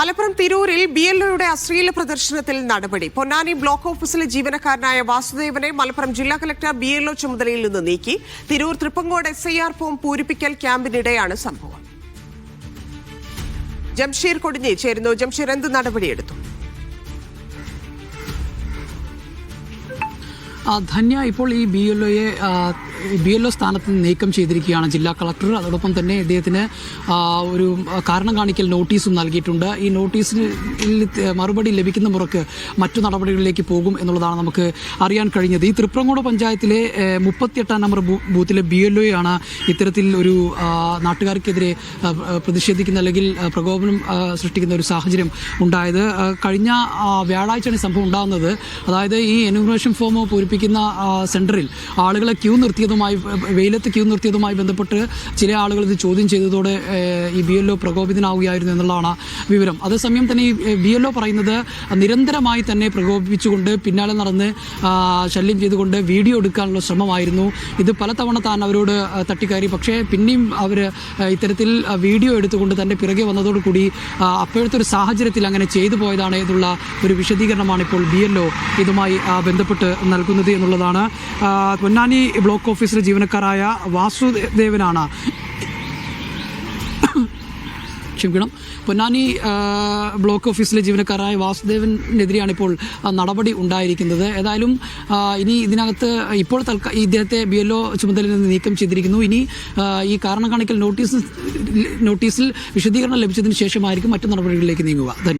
മലപ്പുറം തിരൂരിൽ B L ഒയുടെ അശ്ലീല പ്രദർശനത്തിൽ നടപടി. പൊന്നാനി ബ്ലോക്ക് ഓഫീസിലെ ജീവനക്കാരനായ വാസുദേവനെ മലപ്പുറം ജില്ലാ കലക്ടർ ബി എൽ ഒ ചുമതലയിൽ നിന്ന് നീക്കി. Tirur Thrippangode S I R form പൂരിപ്പിക്കൽ ക്യാമ്പിനിടെയാണ് സംഭവം. ജംഷീർ കൊടിഞ്ഞി ചേരുന്നു. ജംഷീർ എന്ത് നടപടിയെടുത്തു? ധന്യ ഇപ്പോൾ ഈ ബി എൽ ഒയെ ബി എൽ ഒ സ്ഥാനത്ത് നീക്കം ചെയ്തിരിക്കുകയാണ് ജില്ലാ കളക്ടർ. അതോടൊപ്പം തന്നെ ഇദ്ദേഹത്തിന് ഒരു കാരണം കാണിക്കൽ നോട്ടീസും നൽകിയിട്ടുണ്ട്. ഈ നോട്ടീസിൽ മറുപടി ലഭിക്കുന്ന മുറക്ക് മറ്റു നടപടികളിലേക്ക് പോകും എന്നുള്ളതാണ് നമുക്ക് അറിയാൻ കഴിഞ്ഞത്. ഈ തൃപ്രങ്ങോട് പഞ്ചായത്തിലെ മുപ്പത്തിയെട്ടാം നമ്പർ ബൂത്തിലെ ബി എൽ ഒയാണ് ഇത്തരത്തിൽ ഒരു നാട്ടുകാർക്കെതിരെ പ്രതിഷേധിക്കുന്ന അല്ലെങ്കിൽ പ്രകോപനം സൃഷ്ടിക്കുന്ന ഒരു സാഹചര്യം ഉണ്ടായത്. കഴിഞ്ഞ വ്യാഴാഴ്ചയാണ് സംഭവം ഉണ്ടാകുന്നത്. അതായത് ഈ എനുഗ്രേഷൻ ഫോം പൂരിപ്പിക്കുന്ന ആ, സെന്ററിൽ ആളുകളെ ക്യൂ നിർത്തിയതുമായി വെയിലത്ത് ക്യൂ നിർത്തിയതുമായി ബന്ധപ്പെട്ട് ചില ആളുകൾ ഇത് ചോദ്യം ചെയ്തതോടെ ഈ ബി എൽ ഒ പ്രകോപിതനാവുകയായിരുന്നു എന്നുള്ളതാണ് വിവരം. അതേസമയം തന്നെ ഈ ബി എൽ ഒ പറയുന്നത് നിരന്തരമായി തന്നെ പ്രകോപിപ്പിച്ചുകൊണ്ട് പിന്നാലെ നടന്ന് ശല്യം ചെയ്തുകൊണ്ട് വീഡിയോ എടുക്കാനുള്ള ശ്രമമായിരുന്നു. ഇത് പലതവണ താൻ അവരോട് തട്ടിക്കയറി. പക്ഷേ പിന്നെയും അവർ ഇത്തരത്തിൽ വീഡിയോ എടുത്തുകൊണ്ട് തന്റെ പിറകെ വന്നതോടുകൂടി അപ്പോഴത്തെ ഒരു സാഹചര്യത്തിൽ അങ്ങനെ ചെയ്തു പോയതാണ് എന്നുള്ള ഒരു വിശദീകരണമാണ് ഇപ്പോൾ ബി എൽ ഒ ഇതുമായി ബന്ധപ്പെട്ട് നൽകുന്നത്. എന്നുള്ളതാണ്. പൊന്നാനി ബ്ലോക്ക് ഓഫീസിലെ ജീവനക്കാരായ വാസുദേവനാണ് ക്ഷമിക്കണം. പൊന്നാനി ബ്ലോക്ക് ഓഫീസിലെ ജീവനക്കാരായ വാസുദേവനെതിരെയാണ് ഇപ്പോൾ നടപടി ഉണ്ടായിരിക്കുന്നത്. ഏതായാലും ഇനി ഇതിനകത്ത് ഇപ്പോൾ തൽക്കാ ഇദ്ദേഹത്തെ ബി എൽ ഒ ചുമതലയിൽ നിന്ന് നീക്കം ചെയ്തിരിക്കുന്നു. ഇനി ഈ കാരണം കാണിക്കൽ നോട്ടീസ് നോട്ടീസിൽ വിശദീകരണം ലഭിച്ചതിന് ശേഷമായിരിക്കും മറ്റു നടപടികളിലേക്ക് നീങ്ങുക.